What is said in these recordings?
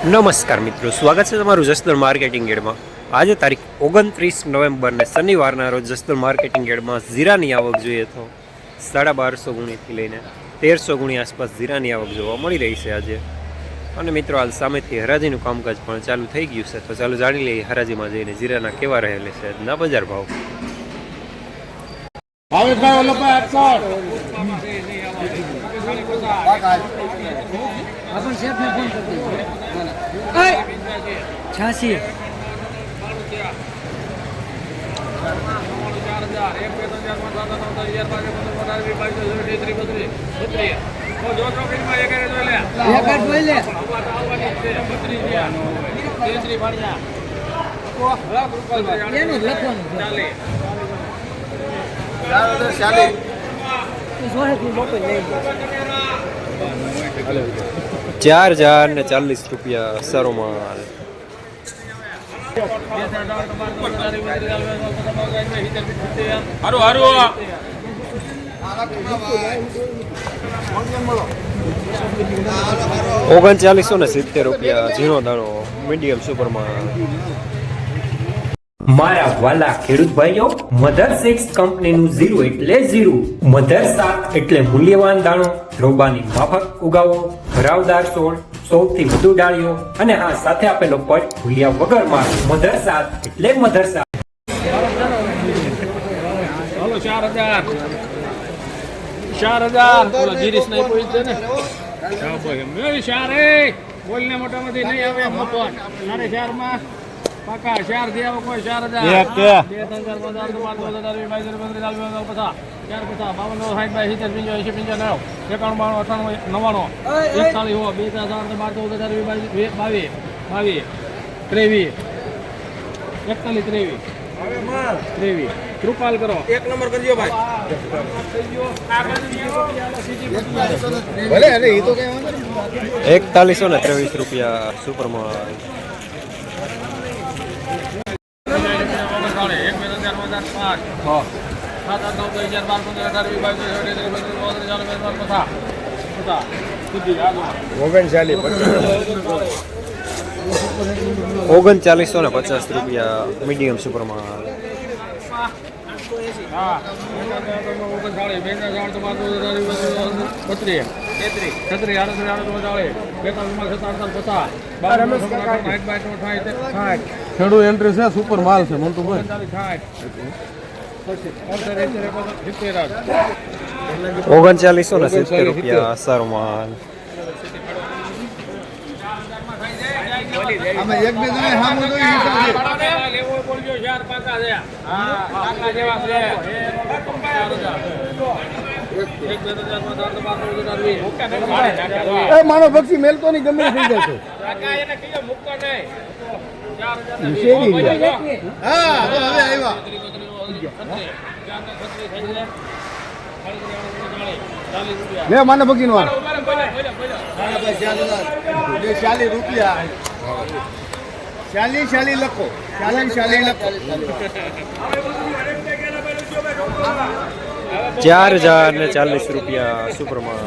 નમસ્કાર મિત્રો, સ્વાગત છે તમારું જસદણ માર્કેટિંગ એડમાં. આજે તારીખ ઓગણત્રીસ નવેમ્બરને શનિવારના રોજ જસદણ માર્કેટિંગ એડમાં જીરાની આવક જોઈએ તો સાડા બારસો ગુણીથી લઈને તેરસો ગુણી આસપાસ જીરાની આવક જોવા મળી રહી છે આજે. અને મિત્રો, હાલ સામેથી હરાજીનું કામકાજ પણ ચાલુ થઈ ગયું છે. તો ચાલો જાણી લઈએ હરાજીમાં જઈને જીરાના કેવા રહેલા છે આજના બજાર ભાવ. ભાવેશભાઈ अपन सेठ ने फोन कर दिया छियासी एक आठ बोल ले એનું લખવાનું છે. એ સોળેથી લોકો લઈ લે. ચાર હજાર ને ચાલીસ રૂપિયા સારો માલ. હારું હારું ઓગણચાલીસો ને સિત્તેર રૂપિયા ઝીણો દાણો મીડિયમ સુપરમાં મારા વાલા ખેડૂત ભાઈઓ મધર સિક્સ કંપનીનું ઝીરો એટલે ઝીરો. મધર સાત એટલે મૂલ્યવાન દાણો રોબાની માફક ઉગાવો ભરાવદાર છોડ સૌથી વધુ ડાળીઓ અને હા સાથે આપેલો પટ ભૂલ્યા વગર માર. મધર સાત એટલે મધર સાત. ચાર હજાર. ચાર હજાર. પેલો ગિરીશ નહીં કોઈ ને ચાર બોલને મોટામાંથી નહીં આવે મોટો સાડે ચાર માં પાકા ચારથી આવે કોઈ ચાર હજાર બે. ત્રણ ચાર પાંચ આઠ નવ આઠ નવ દસ અગિયાર બાર તેર ચાર પંદર પચાસ ચાર પચાસ બાવન નવ સાઠ બાઈ સિત્તેર પંચો એંશી પંચાણું એકાણું બાણું અઠાણું નવ્વાણું એકતાલીસ હો બે ચાર ચાર બાર ચૌદ હજાર બાવીસ બાવીસ બાવીસ ત્રેવીસ એકતાલીસ ત્રેવીસ ત્રેવીસ. કૃપાલ કરો. એક નંબર કરજો ભાઈ. એકતાલીસો ને ત્રેવીસ રૂપિયા સુપરમાં સાત આઠ નવ દસ અગિયાર બાર પંદર અઢાર વીસ બાવીસ ત્રેવીસ ચોવીસ પચીસ. ચાલીસ બેતાલીસ પચાસ પચાસ સુધી ઓગણચાલીસો ને પચાસ રૂપિયા મીડિયમ સુપરમાં એન્ટ્રી છે સુપર માલ છે પંચાલીસ સાઠ સિત્તેર ઓગણચાલીસો ને સિત્તેર રૂપિયા સારો માલ. લેવો બોલજો ચાર પાકા છે હા પાકા જેવા છે એક બે ચાર પાંચ આઠ પાંચ નવ દસ અગિયાર વીસ. મુક્કા નહીં મારે નાખ્યા એ માનો પક્ષી મેલતો ની ગમે થઈ જશે બોલજો. હા હવે આવ્યા. લે માનો પક્ષી નો ઊભા રહો, બોલો, બોલો, બોલો. ચાલીસ રૂપિયા ચાલી શાલી લખો. શાલી શાલી લખો. ચાર હજાર ને ચાલીસ રૂપિયા સુપ્રમાણ.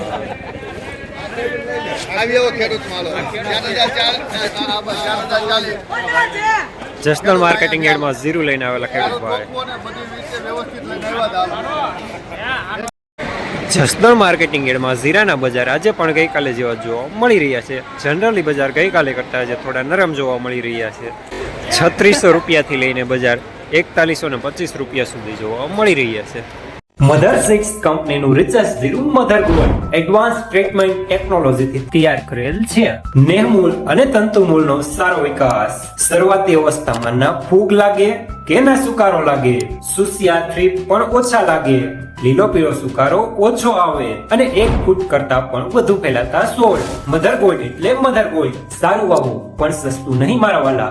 જસદણ માર્કેટિંગ એડમાં ઝીરો લઈને આવેલા ખેડૂત ભાઈ. જસદણ માર્કેટિંગ યાર્ડમાં ઝીરાના બજાર આજે પણ ગઈકાલે જેવા જોવા મળી રહ્યા છે. જનરલી બજાર ગઈકાલે કરતાં આજે થોડા નરમ જોવા મળી રહ્યા છે. છત્રીસો રૂપિયાથી લઈને બજાર એકતાલીસો ને પચીસ રૂપિયા સુધી જોવા મળી રહ્યા છે. મધર સિક્સ કંપનીનું research zero mother gold advance treatment ટેકનોલોજીથી તૈયાર કરેલ છે. નેહમૂલ અને તંતુમૂળનો સારો વિકાસ. શરૂઆતી અવસ્થામાં ના ફૂગ લાગે કે ના સુકારો લાગે? સુસિયા થ્રીપ પણ ઓછા લાગે. લીલો પીળો સુકારો ઓછો આવે અને એક ફૂટ કરતા પણ વધુ ફેલાતા સોળ. મધર ગોલ્ડ એટલે મધર ગોલ્ડ સારું વાવું, પણ સસ્તું નહીં મારા વાલા.